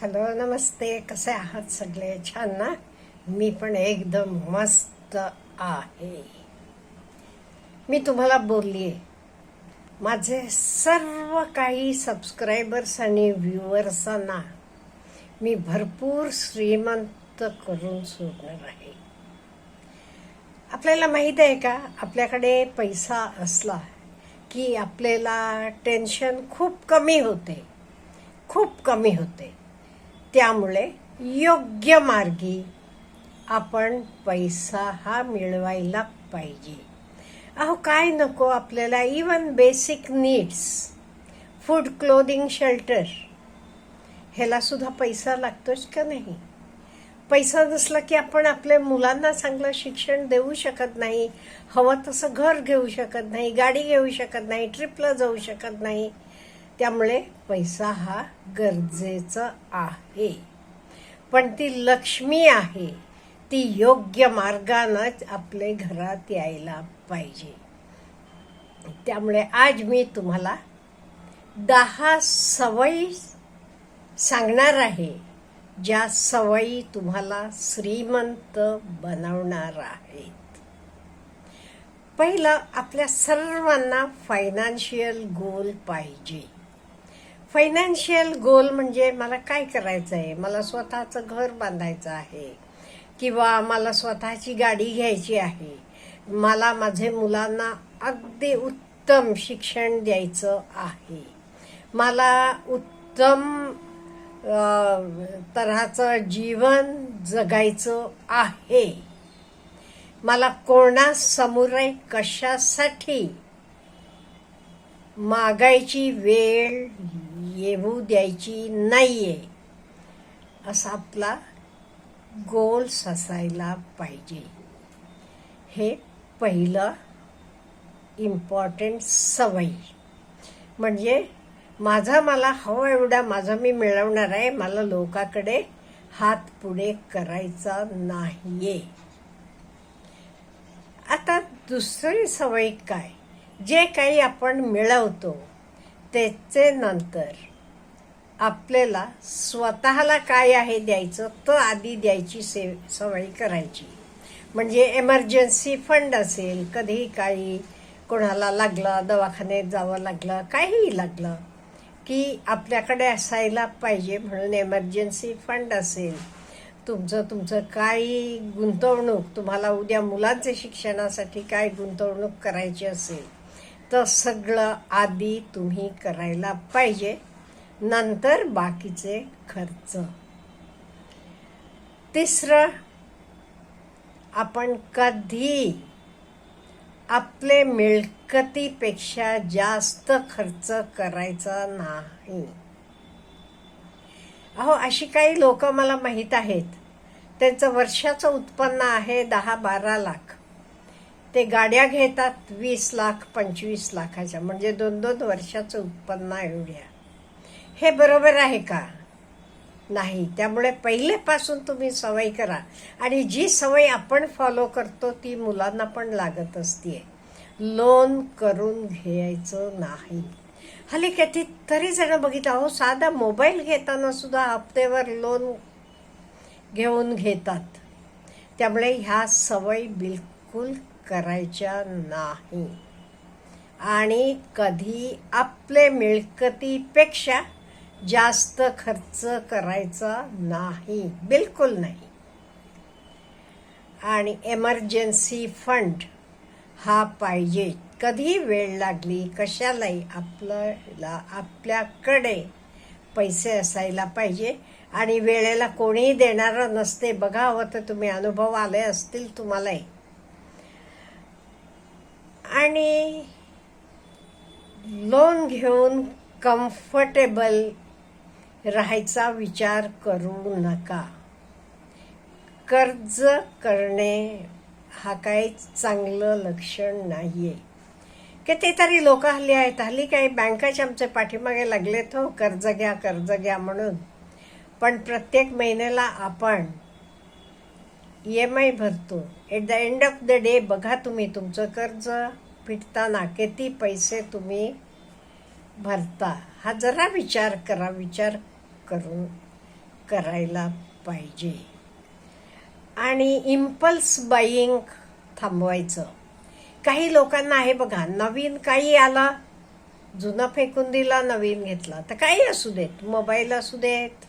Hello नमस्ते. कसे आहात सगळे? छान ना? मी पण एकदम मस्त आहे. मी तुम्हाला बोलली आहे माझे सर्व काही सबस्क्रायबर्स आणि व्ह्युअर्सांना मी भरपूर श्रीमंत करून सोडणार आहे. आपल्याला माहीत आहे का? आपल्याकडे पैसा असला की आपल्याला टेन्शन खूप कमी होते. खूप कमी होते. त्यामुळे योग्य मार्गी आपण पैसा हा मिळवायला पाहिजे. अहो काय नको आपल्याला even basic needs food clothing shelter ह्याला सुद्धा पैसा लागतोच का नाही? पैसा नसला की आपण आपल्या मुलांना चांगलं शिक्षण देऊ शकत नाही. हवं तसं घर घेऊ शकत नाही गाडी घेऊ शकत नाही ट्रिपला जाऊ शकत नाही. त्यामुळे पैसा हा गरजेचा आहे. पण ती लक्ष्मी आहे. ती योग्य मार्गानंच आपले घरात यायला पाहिजे. त्यामुळे आज मी तुम्हाला दहा सवयी सांगणार आहे ज्या सवयी तुम्हाला श्रीमंत बनवणार आहेत. पहिलं आपल्या सर्वांना फायनान्शियल गोल पाहिजे. फायनान्शियल गोल म्हणजे मला काय करायचं आहे? मला स्वतःचं घर बांधायचं आहे किंवा मला स्वतःची गाडी घ्यायची आहे? मला माझे मुलांना अगदी उत्तम शिक्षण द्यायचं आहे. मला उत्तम तऱ्हाचं जीवन जगायचं आहे. मला कोणासमोर कशासाठी मागायची वेळ येऊ द्यायची नाहीये. असा आपला गोल्स असायला पाहिजे. हे पहिलं इम्पॉर्टंट सवयी. म्हणजे माझा मला हवं एवढा माझा मी मिळवणार आहे मला लोकाकडे हात पुढे करायचा नाहीये. आता दुसरी सवय काय? जे काही आपण मिळवतो त्याचे नंतर. आपल्याला स्वतःला काय आहे द्यायचं तो आधी द्यायची से सवय करायची. म्हणजे एमर्जन्सी फंड असेल कधी काही कोणाला लागलं दवाखान्यात जावं लागलं काहीही लागलं की आपल्याकडे असायला पाहिजे म्हणून एमर्जन्सी फंड असेल. तुमचं तुमचं काही गुंतवणूक तुम्हाला उद्या मुलांचे शिक्षणासाठी काय गुंतवणूक करायची असेल तर सगळं आधी तुम्ही करायला पाहिजे. नंतर बाकीचे खर्च. तिसरं आपण कधी आपले मिळकतीपेक्षा जास्त खर्च करायचा नाही. अहो अशी काही लोक मला माहीत आहेत. त्यांचं वर्षाचं उत्पन्न आहे दहा बारा लाख. ते गाड्या घेतात वीस लाख पंचवीस लाखाच्या. म्हणजे दोन दोन वर्षाचं उत्पन्न एवढ्या. हे बरोबर आहे का? नाही. त्यामुळे पहिलेपासून तुम्ही सवय करा. आणि जी सवय आपण फॉलो करतो ती मुलांना पण लागत असते. लोन करून घ्यायचं नाही. हल्ली किती तरी जण बघितलं अहो साधा मोबाईल घेताना सुद्धा हप्तेवर लोन घेऊन घेतात. त्यामुळे ह्या सवय बिलकुल करायच्या नाही. आणि कधी आपले मिळकतीपेक्षा जास्त खर्च करायचा नाही. बिलकुल नाही. आणि एमर्जन्सी फंड हा पाहिजे. कधी वेळ लागली कशालाही आपल्याला आपल्याकडे पैसे असायला पाहिजे. आणि वेळेला कोणीही देणारं नसते. बघा हवं तर तुम्ही अनुभव आले असतील तुम्हालाही. आणि लोन घेऊन कम्फर्टेबल राहायचा विचार करू नका. कर्ज करणे हा काही चांगलं लक्षण नाही आहे कितीतरी लोक हल्ली आहेत. हल्ली काही बँकाचे आमचे पाठीमागे लागलेत हो कर्ज घ्या कर्ज घ्या म्हणून. पण प्रत्येक महिन्याला आपण ई एम आय भरतो. At the end of the day बघा तुम्ही तुमचं कर्ज फिटताना किती पैसे तुम्ही भरता. हा जरा विचार करा विचार करून करायला पाहिजे. आणि इम्पल्स बाईंग थांबवायचं. काही लोकांना आहे बघा नवीन काही आला जुना फेकून दिला नवीन घेतला. तर काही असू देत मोबाईल असू देत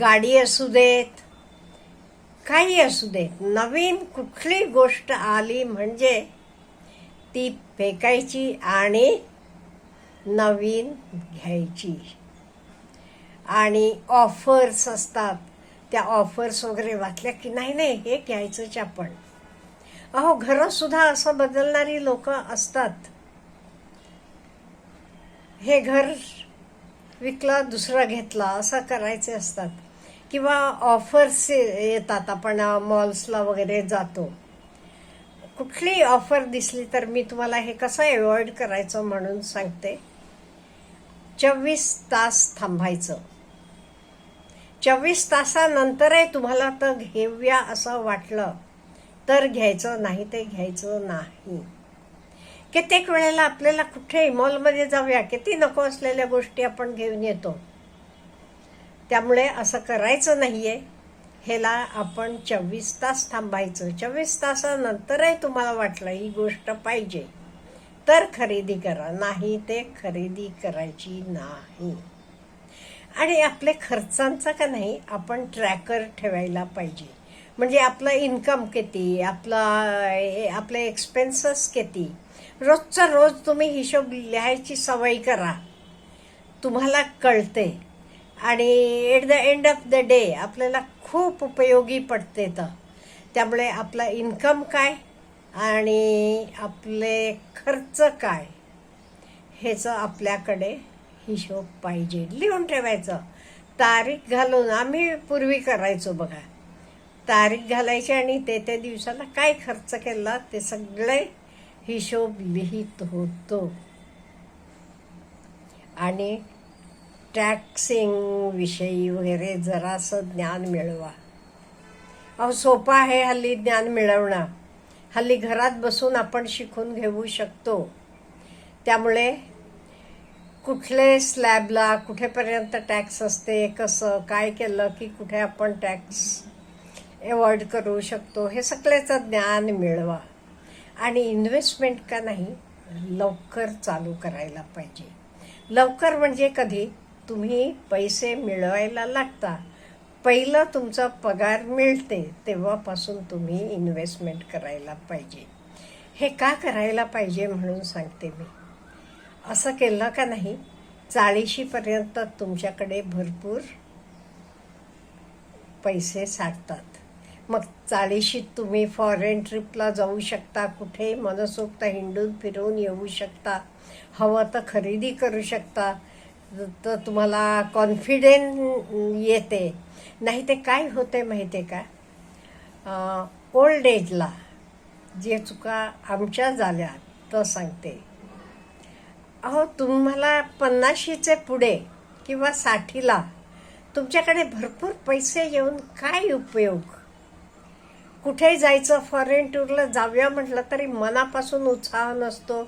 गाडी असू देत काही असू देत. नवीन कुठली गोष्ट आली म्हणजे ती फेकायची आणि नवीन घ्यायची. आणि ऑफर्स असतात. त्या ऑफर्स वगैरे वाचल्या की नाही नाही हे घ्यायचंच आपण. अहो घरंसुद्धा असं बदलणारी लोक असतात. हे घर विकला दुसरा घेतला असं करायचे असतात. किंवा ऑफर्स येतात आपण मॉल्सला वगैरे जातो. कुठली ऑफर दिसली तर मी तुम्हाला हे कसं अवॉइड करायचं म्हणून सांगते. चोवीस तास थांबायचं. चोवीस तासानंतरही तुम्हाला तर घेऊया असं वाटलं. तर घ्यायचं नाही ते घ्यायचं नाही. कित्येक वेळेला आपल्याला कुठे मॉलमध्ये जाऊया किती नको असलेल्या गोष्टी आपण घेऊन येतो. त्यामुळे असं करायचं नाहीये. ह्याला आपण चोवीस तास थांबायचं. चोवीस तासानंतरही तुम्हाला वाटलं ही गोष्ट पाहिजे. तर खरेदी करा नाही ते खरेदी करायची नाही. आणि आपले खर्चांचा का नाही आपण ट्रॅकर ठेवायला पाहिजे. म्हणजे आपलं इन्कम किती आपला आपले एक्सपेन्सेस किती. रोजचा रोज तुम्ही हिशोब लिहायची सवय करा. तुम्हाला कळते. आणि at the end of the day आपल्याला खूप उपयोगी पडते तर त्यामुळे आपला इन्कम काय आणि आपले खर्च काय ह्याचं आपल्याकडे हिशोब पाहिजे. लिहून ठेवायचं. तारीख घालून आम्ही पूर्वी करायचो बघा. तारीख घालायची आणि ते त्या दिवसाला काय खर्च केला ते सगळे हिशोब लिहित होतो. आणि टॅक्सिंग विषयी वगैरे जरासं ज्ञान मिळवा. अहो सोपं आहे हल्ली ज्ञान मिळवणं. हल्ली घरात बसून आपण शिकून घेऊ शकतो. त्यामुळे कुठले स्लॅबला कुठेपर्यंत टॅक्स असते कसं काय केलं की कुठे आपण टॅक्स अवॉइड करू शकतो हे सगळ्याचं ज्ञान मिळवा. आणि इन्व्हेस्टमेंट का नाही लवकर चालू करायला पाहिजे. लवकर म्हणजे कधी? तुम्ही पैसे मिळवायला लागता. पहिलं तुमचा पगार मिळते तेव्हापासून तुम्ही इन्व्हेस्टमेंट करायला पाहिजे. हे का करायला पाहिजे म्हणून सांगते मी. असं केलं का नाही? चाळीशीपर्यंत तुमच्याकडे भरपूर पैसे साठतात. मग चाळीशीत तुम्ही फॉरेन ट्रिपला जाऊ शकता कुठे मनसोक्त हिंडून फिरून येऊ शकता हवं तर खरेदी करू शकता तर तुम्हाला कॉन्फिडेंट येते. नाही ते काय होते माहिती आहे का ओल्ड एजला जे चुका आमच्या झाल्या तर सांगते. अहो तुम्हाला पन्नाशीचे पुढे किंवा साठीला तुमच्याकडे भरपूर पैसे येऊन काय उपयोग? कुठे जायचं फॉरेन टूरला जाऊया म्हटलं तरी मनापासून उत्साह नसतो.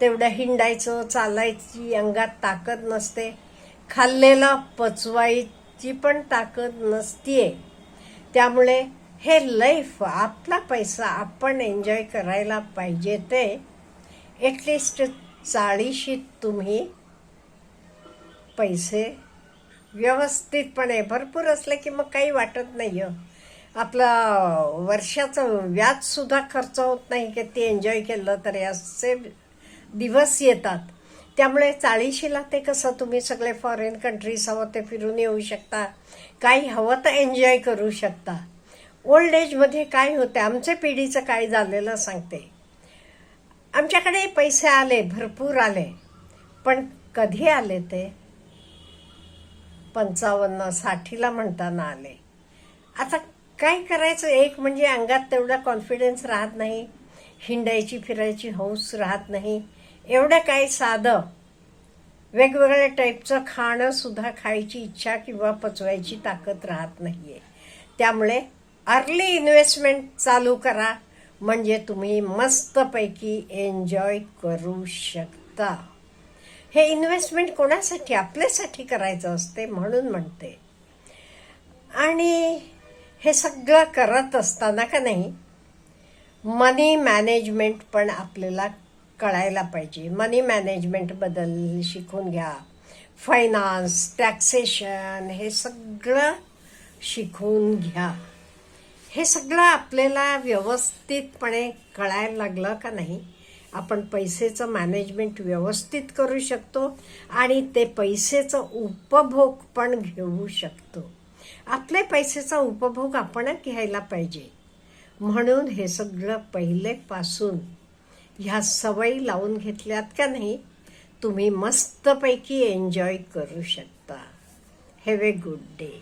तेवढं हिंडायचं चालायची अंगात ताकद नसते. खाल्लेलं पचवायची पण ताकद नसतीये. त्यामुळे हे लाईफ आपला पैसा आपण एन्जॉय करायला पाहिजे ते. ॲटलिस्ट चाळीशीत तुम्ही पैसे व्यवस्थितपणे भरपूर असले की मग काही वाटत नाही आपला वर्षाचं व्याजसुद्धा खर्च होत नाही की ते एन्जॉय केलं तरी असे दिवस येतात. त्यामुळे चाळीशीला ते कसं तुम्ही सगळे फॉरेन कंट्रीज हवं ते फिरून येऊ शकता. काही हवं तर एन्जॉय करू शकता. ओल्ड एजमध्ये काय होतं आमच्या पिढीचं काय झालेलं सांगते. आमच्याकडे पैसे आले भरपूर आले. पण कधी आले ते? पंचावन्न साठीला म्हणताना आले. आता काय करायचं? एक म्हणजे अंगात तेवढा कॉन्फिडन्स राहत नाही. हिंडायची फिरायची हौस राहत नाही. एवढं काही साधं. वेगवेगळ्या टाईपचं खाणंसुद्धा खायची इच्छा किंवा पचवायची ताकद राहत नाही आहे त्यामुळे अर्ली इन्व्हेस्टमेंट चालू करा. म्हणजे तुम्ही मस्तपैकी एन्जॉय करू शकता. हे इन्व्हेस्टमेंट कोणासाठी? आपल्यासाठी करायचं असते म्हणून म्हणते. आणि हे सगळं करत असताना का नाही मनी मॅनेजमेंट पण आपल्याला कळायला पाहिजे. मनी मॅनेजमेंटबद्दल शिकून घ्या. फायनान्स टॅक्सेशन हे सगळं शिकून घ्या. हे सगळं आपल्याला व्यवस्थितपणे कळायला लागलं का नाही? आपण पैसेचं मॅनेजमेंट व्यवस्थित करू शकतो आणि ते पैसेचं उपभोग पण घेऊ शकतो. आपले पैसेचा उपभोग आपणच घ्यायला पाहिजे. म्हणून हे सगळं पहिलेपासून ह्या सवयी लावून घेतल्यात का नाही? तुम्ही मस्तपैकी एन्जॉय करू शकता. Have a good day